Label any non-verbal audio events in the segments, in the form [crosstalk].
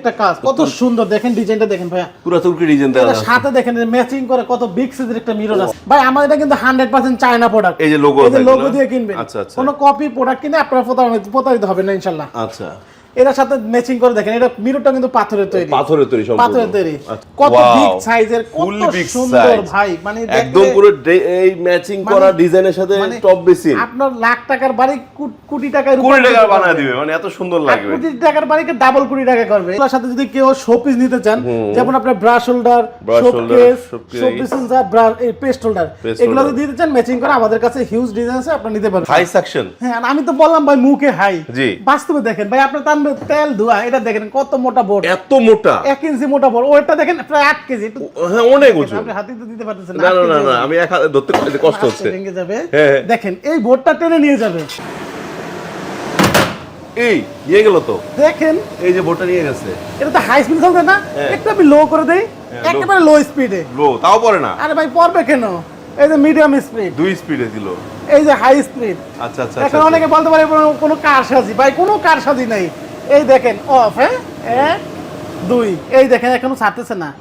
একটা কাজ কত সুন্দর দেখেন ডিজাইনটা দেখেন ভাইয়া। পুরো তুর্কি ডিজাইন দেওয়া আছে। সাথে দেখেন ম্যাচিং করে কত বিগ সাইজের একটা মিরর আছে। ভাই আমাদের এটা কিন্তু 100% চায়না প্রোডাক্ট এই যে লোগো এই যে লোগো দিয়ে কিনবেন। আচ্ছা, আচ্ছা। কোনো কপি প্রোডাক্ট কিনে আপনারা প্রতারিত প্রতারিত হবেন না ইনশাআল্লাহ আচ্ছা। এটার সাথে ম্যাচিং করে দেখেন এটা মিররটা কিন্তু পাথরের তৈরি। পাথরের তৈরি সম্পূর্ণ। পাথরের তৈরি। আচ্ছা, কত বিগ সাইজের কত সুন্দর ভাই মানে একদম পুরো এই ম্যাচিং করা মানে- ডিজাইনের সাথে মানে টপ বেসিন আপনার লাখ টাকার বাড়ি কোটি টাকায় কোটি রূপান্তর টাকা করবে। বানায় দিবে মানে এত সুন্দর লাগবে। কোটি টাকার বাড়িকে ডাবল কোটি টাকা করবে। এটার সাথে যদি কেউ শোপিস নিতে চান যেমন আপনার ব্রাশ হোল্ডার শোকেস শোপিস এই পেস্ট হোল্ডার এগুলো যদি দিতে চান ম্যাচিং করে আমাদের কাছে হিউজ ডিজাইন আছে আপনি নিতে পারবেন। হাই সেকশন হ্যাঁ আমি তো বললাম ভাই মুখে হাই জি। বাস্তবে দেখেন ভাই আপনার তার তেল ধোয়া এটা দেখেন কত মোটা বোর্ড এত মোটা? এক ইঞ্চি মোটা বোর্ড ওইটা দেখেন প্রায় আট কেজি। হ্যাঁ অনেক উঁচু। আপনি হাতে তো দিতে পারতেছেন না না না আমি এক হাতে ধরতে কষ্ট হচ্ছে। ভেঙে যাবে। হ্যাঁ, হ্যাঁ। দেখেন এই বোর্ডটা টেনে নিয়ে যাবে। এই নিয়ে গেল তো। দেখেন। এই যে বোটটা নিয়ে গেছে। এটা তো হাই স্পিড চলবে না? হ্যাঁ। একটু আমি লো করে দেই। একেবারে লো স্পিডে লো তাও পরে না। আরে ভাই পড়বে কেন? এই যে মিডিয়াম স্পিড দুই স্পিডে দিল। এই যে হাই স্পিড আচ্ছা আচ্ছা এখন আচ্ছা অনেকে বলতে পারে কোনো- কোনো কার সাজি ভাই কোনো কার সাজি নাই। এই দেখেন অফ হ্যাঁ? এক দুই। এই দেখেন এখনও ছাড়তেছে না।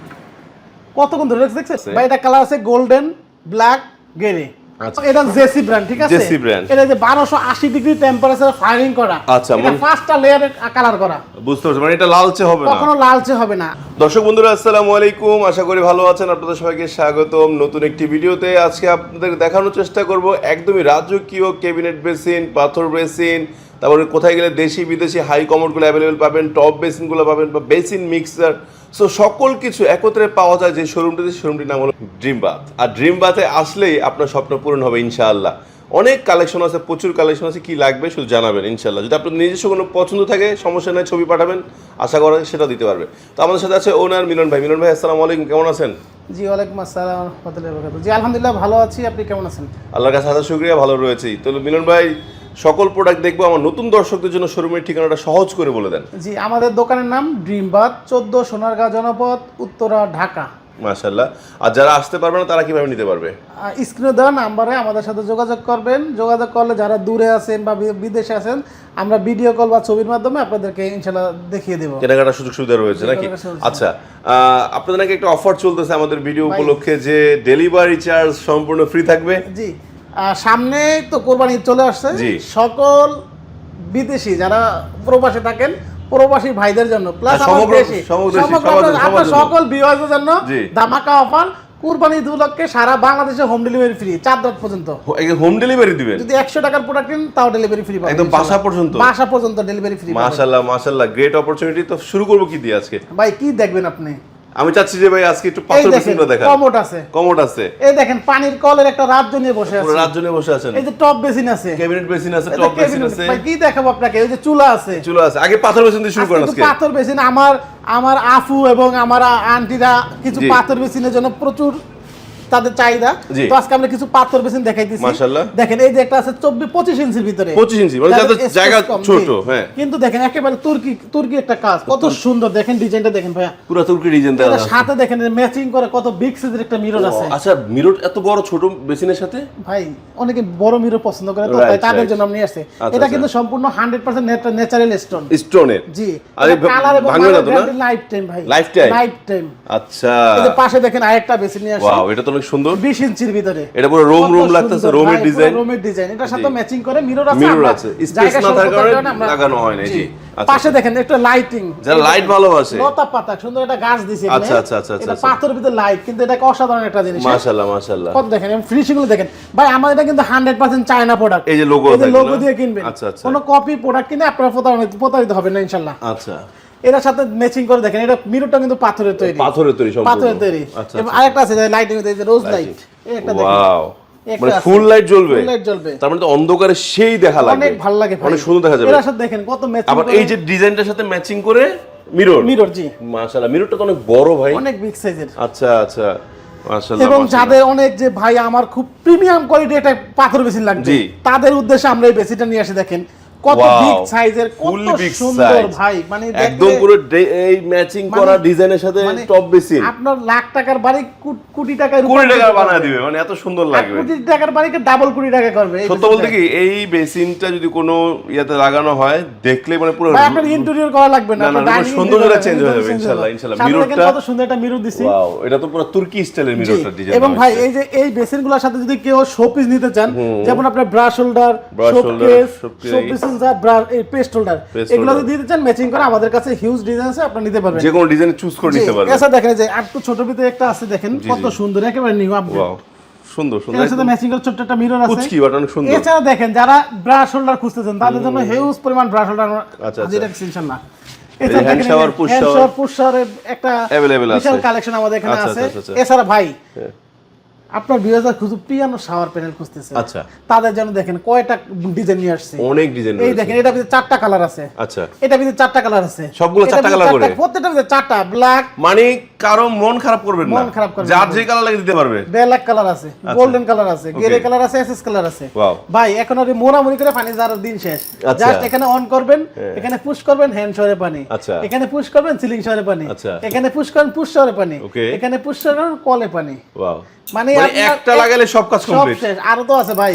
কতক্ষণ ধরে দেখছে ভাই এটা কালার আছে গোল্ডেন ব্ল্যাক গেরে। এটা জেসি ব্র্যান্ড ঠিক আছে? জেসি। এটা যে ডিগ্রি টেম্পারেচার ফায়ারিং করা। আচ্ছা, এটা মানে- পাঁচটা কালার করা। বুঝতে পারছি মানে এটা লালচে হবে না। কখনো লালচে হবে না। দর্শক বন্ধুরা আসসালামু আলাইকুম। আশা করি ভালো আছেন। আপনাদের সবাইকে স্বাগতম নতুন একটি ভিডিওতে। আজকে আপনাদের দেখানোর চেষ্টা করব একদমই রাজকীয় ক্যাবিনেট বেসিন পাথর বেসিন তারপরে কোথায় গেলে দেশি বিদেশি হাই কমোডগুলো অ্যাভেলেবেল পাবেন টপ বেসিনগুলো পাবেন বা বেসিন মিক্সার সো সকল কিছু একত্রে পাওয়া যায় যে শোরুমটিতে শোরুমটির নাম হলো ড্রিম বাথ আর ড্রিম বাথে আসলেই আপনার স্বপ্ন পূরণ হবে ইনশাআল্লাহ। অনেক কালেকশন আছে প্রচুর কালেকশন আছে কি লাগবে শুধু জানাবেন ইনশাল্লাহ যদি আপনার নিজস্ব কোনো পছন্দ থাকে সমস্যা নাই ছবি পাঠাবেন আশা করা সেটা দিতে পারবে। তো আমাদের সাথে আছে ওনার মিলন ভাই। মিলন ভাই আসসালামু আলাইকুম কেমন আছেন? জি ওয়ালাইকুম আসসালাম রহমতুল্লাহি জি আলহামদুলিল্লাহ ভালো আছি আপনি কেমন আছেন? আল্লাহর কাছে হাজার শুক্রিয়া ভালো রয়েছেই তো মিলন ভাই সকল প্রোডাক্ট দেখব আমার নতুন দর্শকদের জন্য শোরুমের ঠিকানাটা সহজ করে বলে দেন। জি আমাদের দোকানের নাম ড্রিম বাদ চোদ্দ সোনারগাঁও জনপদ উত্তরা ঢাকা। মাশাল্লাহ আর যারা আসতে পারবে না তারা কীভাবে নিতে পারবে? স্ক্রিনে দেওয়া নাম্বারে আমাদের সাথে যোগাযোগ করবেন। যোগাযোগ করলে যারা দূরে আছেন বা বিদেশে আছেন আমরা ভিডিও কল বা ছবির মাধ্যমে আপনাদেরকে ইনশাল্লাহ দেখিয়ে দেবো। কেনাকাটার সুযোগ সুবিধা রয়েছে নাকি? আচ্ছা আপনাদের নাকি একটা অফার চলতেছে আমাদের ভিডিও উপলক্ষে যে ডেলিভারি চার্জ সম্পূর্ণ ফ্রি থাকবে? জি। সামনে তো কোরবানি চলে আসছে। সকল বিদেশি যারা প্রবাসে থাকেন প্রবাসী ভাইদের জন্য প্লাস সবার জন্য। সকল বিভাগের জন্য ধামাকা অফার কুরবানি ঈদ উপলক্ষে সারা বাংলাদেশে হোম ডেলিভারি ফ্রি চার রাত পর্যন্ত। হোম ডেলিভারি দিবেন? যদি একশো টাকার প্রোডাক্ট কিন তাও ডেলিভারি ফ্রি একদম বাসা পর্যন্ত? বাসা পর্যন্ত ডেলিভারি ফ্রি মাশাল্লাহ মাশাল্লাহ গ্রেট অপরচুনিটি তো শুরু করব কি দিয়ে আজকে? ভাই কি দেখবেন আপনি? আমি চাচ্ছি যে ভাই আজকে একটু পাথর দেখেন বেসিনটা দেখা কমোট আছে। কমোড আছে। এই দেখেন পানির কলের একটা রাজ্য নিয়ে বসে আছে। রাত নিয়ে বসে আছেন। এই যে টপ বেসিন আছে। ক্যাবিনেট বেসিন আছে টপ বেসিন আছে। ভাই কি দেখাবো আপনাকে? এই যে চুলা আছে। চুলা আছে। আগে পাথর বেসিন দিয়ে শুরু করেন আজকে। পাথর বেসিন আমার আমার আফু এবং আমার আন্টিরা কিছু পাথর বেসিনের জন্য প্রচুর তাদের চাহিদা। তো আজকে আমরা কিছু পাথর বেসিন দেখাইতেছি। মাশাআল্লাহ। দেখেন এই যে একটা আছে চব্বিশ পঁচিশ ইঞ্চির ভিতরে। 25 ইঞ্চি, মানে যাদের জায়গা ছোট, হ্যাঁ। কিন্তু দেখেন একেবারে তুর্কি তুর্কি একটা কাজ কত সুন্দর। দেখেন ডিজাইনটা দেখেন ভাইয়া। পুরো তুর্কি ডিজাইন দেওয়া সাথে দেখেন ম্যাচিং করে কত বিগ সাইজের একটা মিরর আছে। আচ্ছা মিরর এত বড় ছোট বেসিনের সাথে? ভাই অনেকে বড় মিরর পছন্দ করে তো তাই তাদের জন্য আমি আসছি। আচ্ছা, এটা আচ্ছা। কিন্তু সম্পূর্ণ হান্ড্রেড পার্সেন্ট ন্যাচারাল স্টোন স্টোনের জি। আরে ভাঙবে না তো না? লাইফ টাইম ভাই। Lifetime? লাইফ টাইম আচ্ছা। এই পাশে দেখেন আরেকটা বেসিন নিয়ে আসছে। ওয়াও এটা তো অনেক সুন্দর। 20 ইঞ্চির ভিতরে। এটা পুরো রোম রোম লাগতেছে রোমের ডিজাইন রোমের ডিজাইন এটার সাথে ম্যাচিং করে মিরর আছে আমরা। আছে। জায়গা না থাকার কারণে লাগানো হয় না, জি। আচ্ছা, পাশে দেখেন একটা লাইটিং যারা লাইট ভালোবাসে। লতা পাতা সুন্দর একটা গাছ দিছে এখানে। আচ্ছা, আচ্ছা, আচ্ছা, এটা আচ্ছা। পাথরের ভিতরে লাইট কিন্তু এটা অসাধারণ একটা জিনিস। মাশাআল্লাহ মাশাআল্লাহ। কত দেখেন ফিনিশিংগুলো দেখেন। ভাই আমাদের এটা কিন্তু 100% চায়না প্রোডাক্ট এই যে logo এই লোগো দিয়ে কিনবেন। আচ্ছা, আচ্ছা। কোনো কপি প্রোডাক্ট কিনে আপনারা প্রতারিত হবেন না ইনশাআল্লাহ। আচ্ছা। এটার সাথে ম্যাচিং করে দেখেন এটা মিররটা কিন্তু পাথরের তৈরি। পাথরের তৈরি সম্পূর্ণ। পাথরের তৈরি। আচ্ছা এবং আরেকটা আছে লাইটিং এই রোজ লাইট একটা দেখেন। ওয়াও মানে ফুল লাইট জ্বলবে। Full light জ্বলবে। তার মানে তো অন্ধকারে সেই দেখা লাগবে। অনেক ভালো লাগে অনেক সুন্দর দেখা যাবে। এটার সাথে দেখেন কত ম্যাচিং আবার এই যে ডিজাইনটার সাথে ম্যাচিং করে মিরর মিরর জি। মাশাআল্লাহ মিররটা তো অনেক বড় ভাই। অনেক বিগ সাইজের আচ্ছা আচ্ছা। এবং। যাদের অনেক যে ভাই আমার খুব প্রিমিয়াম কোয়ালিটি একটা পাথর বেসিন লাগবে তাদের উদ্দেশ্যে আমরা এই বেসিনটা নিয়ে আসি দেখেন। কত বিগ সাইজের কত সুন্দর ভাই মানে একদম পুরো এই ম্যাচিং মানে- করা ডিজাইনের সাথে মানে টপ বেসিন আপনার লাখ টাকার বাড়ি কোটি টাকায় কোটি বানায় দিবে মানে এত সুন্দর লাগবে। কোটি টাকার বাড়িকে ডাবল কোটি টাকা করবে সত্য বলতে কি এই বেসিনটা যদি কোনো ইয়াতে লাগানো হয় দেখলে মানে পুরো আপনার ইন্টেরিয়র করা লাগবে না না, সৌন্দর্যটা change হয়ে যাবে। সামনে দেখেন মিররটা- কত সুন্দর একটা মিরর দিছি। ওয়াও এটা তো পুরো তুর্কি স্টাইলের মিররটা ডিজাইন এবং ভাই এই যে এই বেসিনগুলোর সাথে যদি কেউ শোপিস নিতে চান যেমন আপনার brush holder showcase showcase, brush এই পেস্ট হোল্ডার এগুলো যদি দিতে চান ম্যাচিং করে আমাদের কাছে হিউজ ডিজাইন আছে আপনি নিতে পারবেন। যে কোনো ডিজাইন চুজ করে নিতে পারবে এছাড়া দেখেন যে আর তো ছোট ভিতরে একটা আছে দেখেন কত সুন্দর একেবারে নিউ আপডেট সুন্দর সুন্দর। এর সাথে ম্যাচিং করে ছোট্ট একটা মিরর আছে। কুচকি বাট অনেক সুন্দর। এছাড়া দেখেন যারা ব্রাশ হোল্ডার খুঁজতেছেন তাদের জন্য হিউজ পরিমাণ ব্রাশ হোল্ডার আচ্ছা, আচ্ছা। একটা। কালেকশন আমাদের এখানে আচ্ছা, আছে। এছাড়া ভাই হ্যাঁ। আপনার বিয়েজার খুঁজু পিয়ানো শাওয়ার প্যানেল খুঁজতেছে। আচ্ছা। তাদের জন্য দেখেন কয়টা ডিজাইন নিয়ে আসছে। অনেক ডিজাইন এই দেখেন এটা ভিতরে চারটা কালার আছে। আচ্ছা। এটা ভিতরে চারটা কালার আছে। সবগুলো চারটা colour করে? প্রত্যেকটা ভিতরে চারটা ব্ল্যাক মানে কারও মন খারাপ করবেন না। মন খারাপ করবেন যার যে কালার লাগে দিতে পারবে। ব্ল্যাক কালার আছে গোল্ডেন কালার আছে গ্রে কালার আছে এসএস কালার আছে। Wow. ভাই এখন আর মোড়ামুড়ি করে পানি যাওয়ার দিন শেষ। আচ্ছা। জাস্ট এখানে অন করবেন এখানে পুশ করবেন হ্যান্ড শহরে পানি। আচ্ছা। এখানে পুশ করবেন সিলিং শহরে পানি। আচ্ছা। এখানে পুশ করবেন পুশ শহরে পানি. এখানে পুশ করবেন কলে পানি। ওয়াও মানে একটা লাগালে সব কাজ সব কমপ্লিট শেষ। আরও তো আছে ভাই?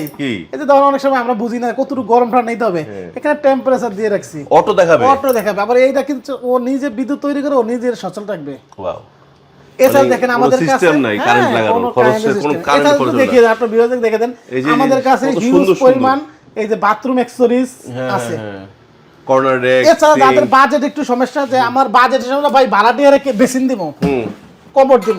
এই যে ধরুন অনেক সময় আমরা বুঝি না কতটুকু গরম ঠান্ডা নিতে হবে। হ্যাঁ। এখানে টেম্পারেচার দিয়ে রাখছি। অটো দেখাবে। অটো দেখাবে। আবার এইটা কিন্তু ও নিজে বিদ্যুৎ তৈরি করে ও নিজের সচল থাকবে ওয়াও এছাড়া মানে দেখেন আমাদের কাছে নাই, হ্যাঁ, কোনো খরচ হয় বিভাজন দেখে দেন আমাদের কাছে হিউজ। পরিমাণ এই যে বাথরুম অ্যাক্সেসরিজ আছে। কর্নার রেক এছাড়া যাদের বাজেট একটু সমস্যা যে আমার বাজেটের সময় ভাই ভাড়াটিয়া রেখে বেসিন দিব। হুম। কমোড দিব।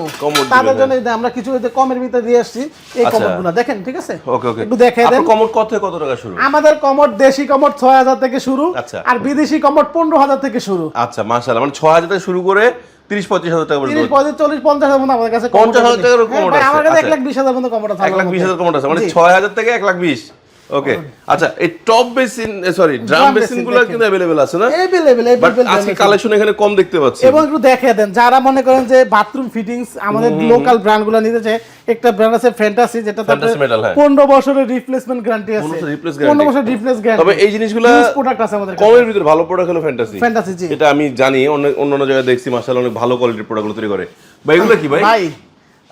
তাদের জন্য আমরা কিছু কমের ভিতরে দিয়ে আসছি এই আচ্ছা। দেখেন ঠিক আছে? ওকে ওকে। একটু দেখে দেন। কমোড কত থেকে কত টাকা শুরু? আমাদের কমোড দেশি ছয় হাজার থেকে শুরু আচ্ছা। আর বিদেশি পনেরো হাজার থেকে শুরু। আচ্ছা মাশাআল্লাহ মানে 6000 থেকে শুরু করে 30 35 হাজার টাকা তিরিশ পর্যন্ত পঁয়ত্রিশ চল্লিশ পঞ্চাশ হাজার মতো আমাদের কাছে 50,000 টাকারও হ্যাঁ, আছে, আমার কাছে এক আচ্ছা। লাখ বিশ হাজার মতো কমোড আছে 1 লাখ 20 হাজার কমোড আছে মানে জি। 6000 থেকে 1 লাখ 20 ওকে আচ্ছা এই top basin sorry drum Drum basin basin গুলো দেখেন। কিন্তু अवेलेबल আছে না Available, বাট available, আজকে available। কালেকশন এখানে কম দেখতে পাচ্ছি এবং একটু দেখে দেন যারা মনে করেন যে বাথরুম ফিটিংস আমাদের লোকাল ব্র্যান্ড গুলো নিতে চায় একটা ব্র্যান্ড আছে ফ্যান্টাসি যেটা Fantasy metal, হ্যাঁ। পনেরো বছরের রিপ্লেসমেন্ট গ্যারান্টি আছে 15 replace guarantee। পনেরো বছর রিপ্লেস গ্যারান্টি তবে এই জিনিসগুলো প্রোডাক্ট আছে আমাদের কাছে কমের ভিতরে ভালো প্রোডাক্ট হলো ফ্যান্টাসি ফ্যান্টাসি জি এটা আমি জানি অন্য অন্যান্য জায়গায় দেখছি মাশাআল্লাহ অনেক ভালো কোয়ালিটির প্রোডাক্টগুলো তৈরি করে ভাই এগুলো কি ভাই ভাই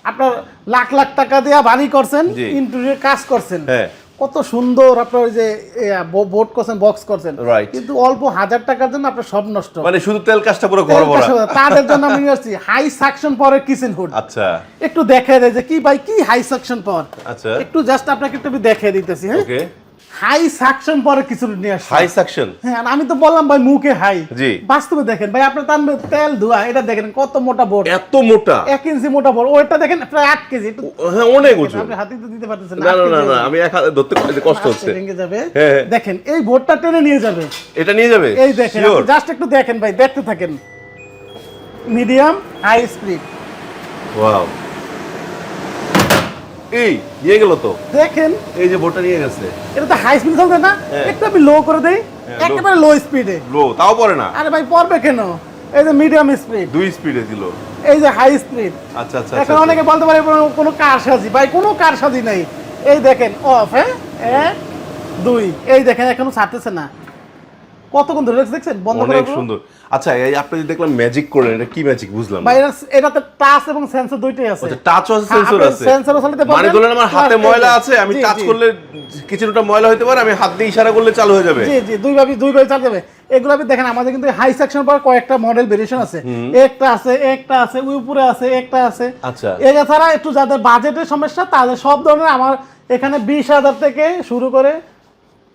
আপনার লাখ লাখ টাকা দিয়ে বাড়ি করছেন জি। ইন্টেরিয়র কাজ করছেন হ্যাঁ কত সুন্দর আপনার যে বোর্ড করছেন বক্স করছেন। কিন্তু অল্প হাজার টাকার জন্য আপনার সব নষ্ট। মানে শুধু তেল কাজটা পুরো ঘর ভরা। তাদের জন্য আমি [laughs] আসছি high suction power kitchen hood আচ্ছা। একটু দেখায় দেয় যে কি ভাই কি হাই সাকশন পাওয়ার আচ্ছা। একটু জাস্ট আপনাকে একটু দেখে দিতেছি হ্যাঁ? ওকে হাই সাকশন পাওয়ার কিছু নিয়ে আসছি। হাই সাকশন হ্যাঁ আমি তো বললাম ভাই মুখে হাই জি। বাস্তবে দেখেন ভাই আপনার তার তেল ধোয়া এটা দেখেন কত মোটা বোর্ড এত মোটা? এক ইঞ্চি মোটা বোর্ড ওইটা দেখেন প্রায় আট কেজি। হ্যাঁ অনেক উঁচু। আপনি হাতে তো দিতে পারতেছেন না না না আমি এক হাতে ধরতে কষ্ট হচ্ছে। ভেঙে যাবে। হ্যাঁ, হ্যাঁ। দেখেন এই বোর্ডটা টেনে নিয়ে যাবে। এটা নিয়ে যাবে? এই দেখেন? জাস্ট একটু দেখেন ভাই দেখতে থাকেন। মিডিয়াম হাই স্পিড ওয়াও এই নিয়ে গেল তো। দেখেন। এই যে বোটটা নিয়ে গেছে। এটা তো হাই স্পিড চলবে না। একটু আমি লো করে দেই একেবারে লো স্পিডে লো তাও পরে না। আরে ভাই পড়বে কেন? এই যে মিডিয়াম স্পিড দুই স্পিডে দিল। এই যে হাই স্পিড আচ্ছা আচ্ছা এখন আচ্ছা। অনেকে বলতে পারে কোনো- কোনো কার সাজি ভাই কোনো কার সাজি নাই। এই দেখেন অফ হ্যাঁ? এক দুই। এই দেখেন এখনও ছাড়তেছে না। কতক্ষণ ধরে? দেখছেন? বন্ধ করে অনেক সুন্দর। আচ্ছা এই আপনি যে দেখলাম ম্যাজিক করলেন এটা কি ম্যাজিক বুঝলাম ভাই এটাতে টাচ এবং সেন্সর দুইটাই আছে। আচ্ছা টাচ আছে হ্যাঁ, সেন্সর আছে। ও চালাতে মানে ধরেন আমার হাতে ময়লা আছে আমি টাচ করলে কিচেনটা ময়লা হতে পারে আমি হাত দিয়ে ইশারা করলে চালু হয়ে যাবে। জি জি দুই ভাবে দুই ভাবে চালাতে হবে এগুলো আপনি দেখেন আমাদের কিন্তু হাই সেকশন পর কয়েকটা মডেল ভেরিয়েশন আছে। একটা আছে একটা আছে উপরে আছে একটা আছে। আচ্ছা। এছাড়া একটু যাদের বাজেটের সমস্যা তাদের সব ধরনের আমার এখানে বিশ হাজার থেকে শুরু করে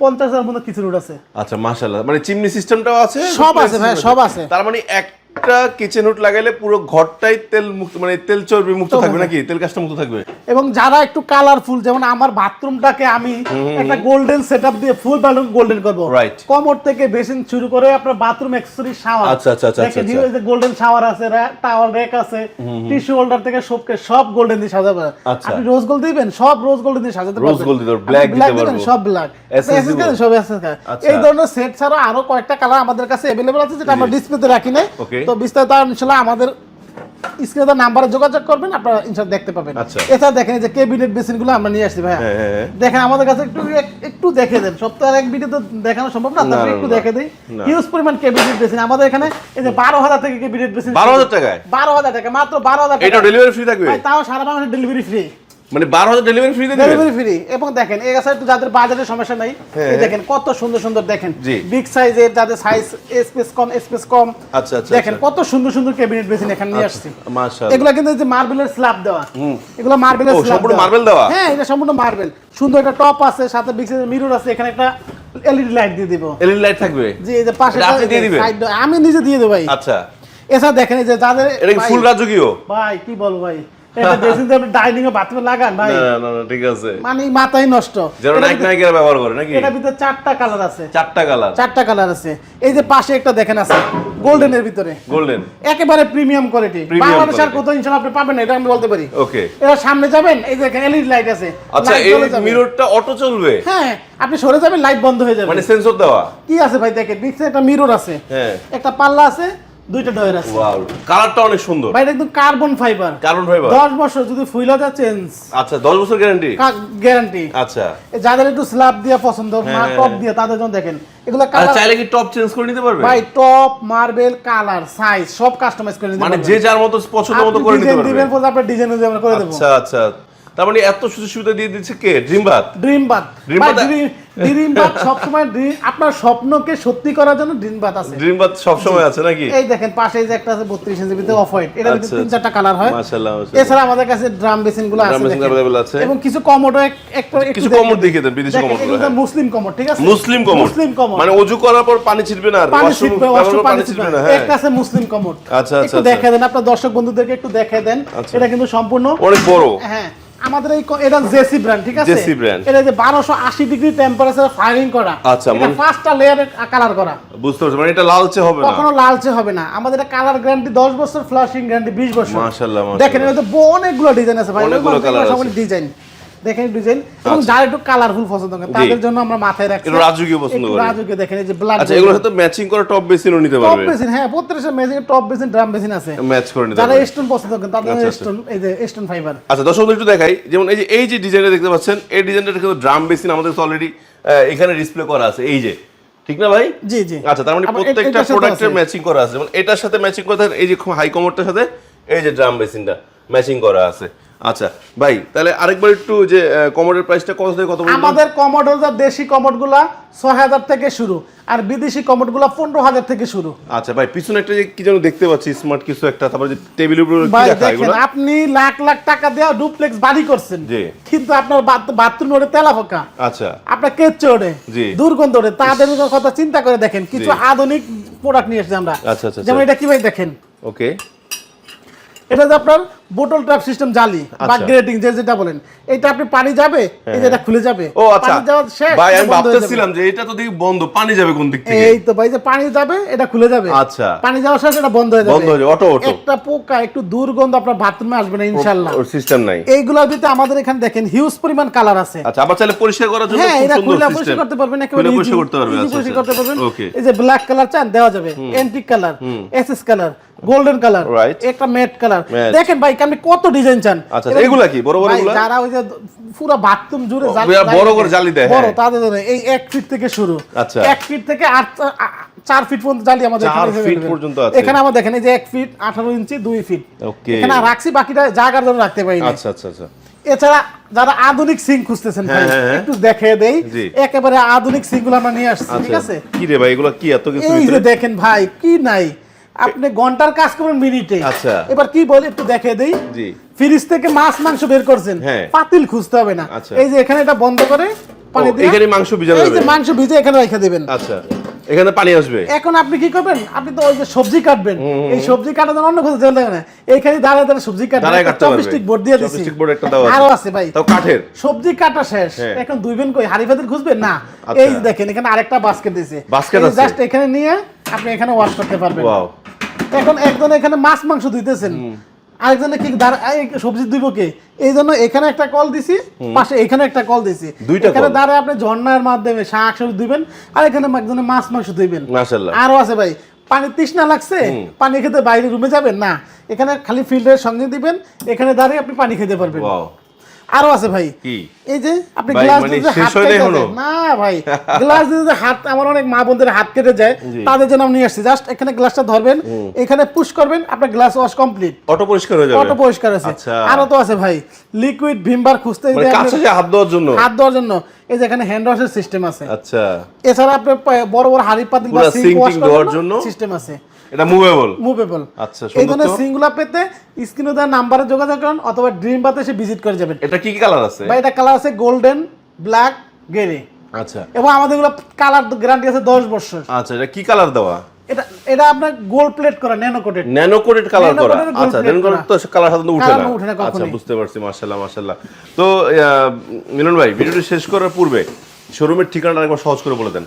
পঞ্চাশ হাজার মতো কিছু রুট আছে। আচ্ছা মাসাল্লাহ মানে চিমনি সিস্টেমটাও আছে? সব আছে ভাই, সব আছে। তার মানে একটা কিচেন উট লাগাইলে পুরো ঘরটাই তেল মুক্ত মানে তেল চর্বি মুক্ত থাকবে নাকি? তেল কাজটা মুক্ত থাকবে। এবং যারা একটু কালারফুল যেমন আমার বাথরুমটাকে আমি একটা গোল্ডেন সেটআপ দিয়ে ফুল বালুন গোল্ডেন করব। রাইট কমর থেকে বেসিন শুরু করে আপনার বাথরুম অ্যাকসেসরি শাওয়ার আচ্ছা আচ্ছা আচ্ছা দেখেন আচ্ছা, এই যে গোল্ডেন শাওয়ার আছে টাওয়াল রেক আছে টিস্যু হোল্ডার থেকে সবকে সব গোল্ডেন দিয়ে সাজাবো আপনি রোজ গোল্ড দিবেন? সব রোজ গোল্ড দিয়ে সাজাতে পারবেন। রোজ গোল্ড দিবেন ব্ল্যাক দিতে পারবেন সব ব্ল্যাক এসএসসি দিবেন সব এসএসসি আচ্ছা। এই ধরনের সেট ছাড়া আরও কয়েকটা কালার আমাদের কাছে अवेलेबल আছে যেটা আমরা ডিসপ্লেতে রাখি নাই। তো বিস্তারিত ইনশাআল্লাহ আমাদের স্ক্রিনে নাম্বারে যোগাযোগ করবেন আপনারা ইনশাআল্লাহ দেখতে পাবেন আচ্ছা। এছাড়া দেখেন এই যে কেবিনেট বেসিনগুলো আমরা নিয়ে আসছি ভাইয়া হ্যাঁ, হ্যাঁ, হ্যাঁ। দেখেন আমাদের কাছে একটু একটু দেখে দেন সপ্তাহের এক ভিডিও তো দেখানো সম্ভব না তারপরে একটু দেখে দিই। হিউজ পরিমাণ কেবিনেট বেসিন আমাদের এখানে এই যে বারো হাজার থেকে কেবিনেট বেসিন 12,000 টাকায়? বারো হাজার টাকা মাত্র বারো হাজার এটা টাকা ডেলিভারি ফ্রি থাকবে তাও সারা বাংলাদেশ ডেলিভারি ফ্রি মানে বারো হাজার ডেলিভারি ফ্রি ডেলিভারি ফ্রি এবং দেখেন এই গাছে একটু যাদের বাজারের সমস্যা নাই হ্যাঁ। এই দেখেন কত সুন্দর সুন্দর দেখেন। বিগ সাইজের যাদের সাইজ স্পেস কম স্পেস কম আচ্ছা, আচ্ছা, দেখেন আচ্ছা। কত সুন্দর সুন্দর ক্যাবিনেট বেসিন এখানে নিয়ে আসছি। মাশাআল্লাহ। এগুলো কিন্তু যে মার্বেলের স্ল্যাব দেওয়া। এগুলো মার্বেলের স্ল্যাব সম্পূর্ণ marble দেওয়া? হ্যাঁ এটা সম্পূর্ণ মার্বেল সুন্দর একটা টপ আছে সাথে বিগ সাইজের মিরর আছে এখানে একটা এলইডি লাইট দিয়ে দিব। এলইডি লাইট থাকবে? জি এই যে পাশে দিয়ে দিবেন? আমি নিজে দিয়ে দেবো ভাই। আচ্ছা। এছাড়া দেখেন এই যে যাদের এটা ফুল রাজকীয় ভাই কি বলব ভাই? এটা ড্রেসিং টেবিল ডাইনিং এ বাথরুমে লাগান ভাই। না না না ঠিক আছে। মানে মাথায় নষ্ট। যেন নাইক ভিতরে- ব্যবহার করে নাকি? এটার ভিতরে চারটা কালার আছে। চারটা কালার চারটা কালার আছে। এই যে পাশে একটা দেখেন আছে গোল্ডেনের ভিতরে। গোল্ডেন একেবারে প্রিমিয়াম কোয়ালিটি বাংলাদেশ আর কোথাও ইনশাআল্লাহ আপনি পাবেন না এটা আমি বলতে পারি। ওকে এরা সামনে যাবেন এই এলইডি লাইট আছে আচ্ছা এই মিররটা অটো চলবে? হ্যাঁ আপনি সরে যাবেন লাইট বন্ধ হয়ে যাবে। মানে সেন্সর দেওয়া? কি আছে ভাই দেখেন নিচে একটা মিরর আছে। হ্যাঁ। একটা পাল্লা আছে দুইটা ডয়ের আছে। ওয়াও কালারটা অনেক সুন্দর। ভাই একদম কার্বন ফাইবার। Carbon fibre? দশ বছর যদি ফুইলা যা চেঞ্জ আচ্ছা 10 বছর গ্যারান্টি গ্যারান্টি আচ্ছা। যাদের একটু স্ল্যাব দিয়ে পছন্দ হ্যাঁ, টপ দিয়ে তাদের জন্য দেখেন এগুলো কালার চাইলে কি টপ চেঞ্জ করে নিতে পারবে? ভাই টপ মার্বেল কালার সাইজ সব কাস্টমাইজ করে নিতে মানে যে যার মতো পছন্দ মতো করে নিতে ডিজাইন পারবে। দিবেন বলতে আপনার ডিজাইন অনুযায়ী আমরা করে দেবো। আচ্ছা আচ্ছা। তার মানে এত সুযোগ সুবিধা দিয়ে দিচ্ছে কে? Dream bath dream bath Dream ভাই bath- ড্রিম বাত সবসময় আপনার স্বপ্নকে সত্যি করার জন্য ড্রিম বাত আছে। ড্রিম বাত সব সময় আছে নাকি? এই দেখেন পাশে যে একটা আছে 32 ইঞ্চির ভিতরে অফ হোয়াইট এটা আচ্ছা, তিন চারটা কালার হয়। মাশাআল্লাহ এছাড়া আমাদের কাছে ড্রাম বেসিনগুলো আছে basin দেখেন। আছে। এবং কিছু কমোডও একটু একটু কিছু। কমোড দেখিয়ে দেন, বিদেশি এগুলো হ্যাঁ। মুসলিম কমোড ঠিক আছে? মুসলিম কমোড মুসলিম কমোড মানে অজু করার পর পানি ছিটবে না আর পানি ছিটবে ওয়াশরুম পানি ছিটবে না হ্যাঁ। একটা আছে মুসলিম কমোড আচ্ছা, আচ্ছা, একটু আচ্ছা। দেখায় দেন আপনার দর্শক বন্ধুদেরকে একটু দেখায় দেন। আচ্ছা। এটা কিন্তু সম্পূর্ণ অনেক বড়। হ্যাঁ। আমাদের এই এটা জেসি ব্র্যান্ড ঠিক আছে? জেসি ব্র্যান্ড এটা যে 1280 ডিগ্রি টেম্পারেচার ফায়ারিং করা। আচ্ছা, এটা মানে- পাঁচটা লেয়ারে কালার করা। বুঝতে পারছ মানে এটা লালচে হবে না? কখনো লালচে হবে না। আমাদের এটা কালার গ্যারান্টি 10 বছর ফ্লাশিং গ্যারান্টি 20 বছর। মাশাআল্লাহ, মাশাআল্লাহ। দেখেন এটা তো অনেকগুলো ডিজাইন আছে ভাই। অনেকগুলো কালার আছে। ডিজাইন দেখেন ডিজাইন এবং যারা একটু কালারফুল পছন্দ করে তাদের জন্য আমরা মাথায় রাখছি রাজকীয় পছন্দ একটু করে। রাজকীয় দেখেন এই যে ব্ল্যাক আচ্ছা এগুলোর সাথে ম্যাচিং করা টপ বেসিনও নিতে টপ বেসিন হ্যাঁ প্রত্যেকটা মেজিং টপ বেসিন ড্রাম বেসিন আছে। ম্যাচ করে নিতে যারা স্টোন পছন্দ করেন তাদের আচ্ছা, আচ্ছা। স্টোন এই যে স্টোন ফাইবার আচ্ছা একটু দেখাই যেমন এই যে এই যে ডিজাইনটা দেখতে পাচ্ছেন এই ডিজাইনটা কিন্তু ড্রাম বেসিন আমাদের অলরেডি এখানে ডিসপ্লে করা আছে এই যে। ঠিক না ভাই? জি জি। আচ্ছা তার মানে প্রত্যেকটা প্রোডাক্টের ম্যাচিং করা আছে। যেমন এটার সাথে ম্যাচিং করে এই যে হাই কমোডটার সাথে এই যে ড্রাম বেসিনটা ম্যাচিং করা আছে। আচ্ছা ভাই তাহলে আরেকবার একটু যে কমোডের প্রাইসটা কত থেকে কত আমাদের কমোডর যা দেশি কমোডগুলা ছয় হাজার থেকে শুরু। আর বিদেশি কমোডগুলা পনেরো হাজার থেকে শুরু। আচ্ছা ভাই পিছনে একটা যে কি যেন দেখতে পাচ্ছি স্মার্ট কিছু একটা তারপরে যে টেবিলের উপরে দেখেন আপনি লাখ লাখ টাকা দেওয়া ডুপ্লেক্স বাড়ি করছেন। কিন্তু আপনার বাথরুম ওরে তেলা পোকা আচ্ছা। আপনার কেচ্ছে জি। দুর্গন্ধ ওরে। তাদের কথা চিন্তা করে দেখেন কিছু আধুনিক প্রোডাক্ট নিয়ে এসেছি আমরা। আচ্ছা, আচ্ছা, যেমন আচ্ছা। এটা কি ভাই দেখেন? ওকে এটা যে আপনার বোতল ট্র্যাপ সিস্টেম জালি বা আচ্ছা। গ্রেটিং যে যেটা বলেন এটা আপনি পানি যাবে এই যে এটা খুলে যাবে। ও আচ্ছা। পানি যাওয়া শেষ ভাই আমি হয়ে। ভাবতেছিলাম যে এটা তো দেখি বন্ধ পানি যাবে কোন দিক থেকে? এই তো ভাই যে পানি যাবে এটা খুলে যাবে। আচ্ছা। পানি যাওয়ার শেষ এটা বন্ধ হয়ে যাবে। বন্ধ হয়ে যাবে, auto, auto। একটা পোকা একটু দুর্গন্ধ আপনার বাথরুমে আসবে না ইনশাআল্লাহ। ওর সিস্টেম নাই। এইগুলোর ভিতরে আমাদের এখানে দেখেন হিউজ পরিমাণ কালার আছে। আচ্ছা আবার চাইলে পরিষ্কার করার জন্য হ্যাঁ খুব এটা সুন্দর খুলে পরিষ্কার করতে পারবেন একেবারে পরিষ্কার করতে পারবে easy আচ্ছা পরিষ্কার করতে পারবেন। ওকে এই যে ব্ল্যাক কালার চান দেওয়া যাবে antique colour SS colour golden colour একটা ম্যাট কালার দেখেন ভাই আপনি কত ডিজাইন চান। আচ্ছা, এগুলা কি? বড় বড় যারা ওই যে পুরো বাথরুম জুড়ে জালি- বড় করে জালি দেয়, বড় হ্যাঁ। তাদের জন্য। এই এক ফিট থেকে শুরু। আচ্ছা। এক ফিট থেকে আট আ- চার ফিট পর্যন্ত জালি আমাদের চার এখানে ফিট পর্যন্ত আছে। এখানে আমার দেখেন এই যে এক ফিট আঠারো ইঞ্চি দুই ফিট Okay. এখানে রাখছি বাকিটা জায়গার জন্য রাখতে পারি আচ্ছা আচ্ছা আচ্ছা। এছাড়া যারা আধুনিক সিং খুঁজতেছেন ভাই হ্যাঁ, হ্যাঁ। একটু দেখে দেই। একেবারে আধুনিক সিংগুলো আমরা নিয়ে আসছি ঠিক আছে? আচ্ছা কি রে ভাই এগুলো কি এত কিছু এই যে দেখেন ভাই কি নাই? আপনি ঘণ্টার কাজ করবেন মিনিটে। আচ্ছা। এবার কি বলে একটু দেখে দেই। জি। ফ্রিজ থেকে মাছ মাংস বের করছেন। হ্যাঁ। পাতিল খুঁজতে হবে না। আচ্ছা। এই যে এখানে এটা বন্ধ করে পানি দিয়ে এখানে মাংস ভিজে এই যে মাংস ভিজে এখানে রেখে দিবেন। আচ্ছা। এখানে পানি আসবে। এখন আপনি কি করবেন? আপনি তো ওই যে সবজি কাটবেন। এই সবজি কাটার জন্য অন্য কোথাও চলে না। এইখানে দাঁড়ায় দাঁড়ায় সবজি কাটবেন। পারবে। চপস্টিক বোর্ড দিয়ে দিছি। Chopstick board একটা আছে। আরও আছে ভাই। তাও কাঠের। সবজি কাটা শেষ। হ্যাঁ। এখন দুইবেন কই? হাড়ি ফাতিল খুঁজবেন? না। আচ্ছা। এই দেখেন এখানে আরেকটা বাস্কেট দিয়েছে Basket আছে? জাস্ট এখানে নিয়ে আপনি এখানে ওয়াশ করতে পারবেন। ওয়াও এখন একজন এখানে মাছ মাংস ধুইতেছেন। আরেকজনে কি দাঁড়া- সবজি দিব কে? এই জন্য এখানে একটা কল দিছি পাশে এখানে একটা কল দিছি। এখানে আপনি ঝর্ণার মাধ্যমে শাক সবজি দিবেন আর এখানে একজনে মাছ মাংস দিবেন। আরও আছে ভাই পানি তৃষ্ণা লাগছে পানি খেতে বাইরে রুমে যাবেন না। এখানে খালি ফিল্টারের সঙ্গে দিবেন এখানে দাঁড়িয়ে আপনি পানি খেতে পারবেন। আরও আছে ভাই। এই যে আপনি গ্লাস মানে দিতে হাত কেটে না ভাই [laughs] গ্লাস হাত আমার অনেক মা বোনদের হাত কেটে যায়। তাদের জন্য আমি নিয়ে আসছি। জাস্ট এখানে গ্লাসটা ধরবেন এখানে পুশ করবেন আপনার গ্লাস ওয়াশ কমপ্লিট অটো পরিষ্কার হয়ে যাবে। অটো পরিষ্কার আছে। আচ্ছা। আরও তো আছে ভাই। লিকুইড ভিমবার খুঁজতে মানে কাছে হাত দেওয়ার জন্য? হাত দেওয়ার জন্য। এই যে এখানে হ্যান্ড ওয়াশের সিস্টেম আছে। আচ্ছা। এছাড়া আপনার বড় বড় হাড়ি পাতিল বা সিঙ্ক ওয়াশ করার জন্য? সিস্টেম আছে। এটা মুভেবল মুভেবল আচ্ছা, এই সুন্দর ধরনের সিঙ্গুলা পেতে স্ক্রিনে দেওয়া নাম্বারে যোগাযোগ করুন অথবা ড্রিম বাতে এসে ভিজিট করে যাবেন। এটা কি কি কালার আছে? বা এটা কালার আছে গোল্ডেন ব্ল্যাক গ্রে আচ্ছা। এবং আমাদের এগুলো কালার গ্যারান্টি আছে দশ বছর। আচ্ছা এটা কি কালার দেওয়া? এটা এটা আপনার গোল্ড প্লেট করা nano coated nano coated colour করা। আচ্ছা ন্যানো কোটেড তো কালার সাধারণত উঠে না। উঠে না আচ্ছা বুঝতে পারছি মাশাআল্লাহ মাশাআল্লাহ। তো মিলন ভাই ভিডিওটি শেষ করার পূর্বে শোরুমের ঠিকানাটা একবার সহজ করে বলে দেন।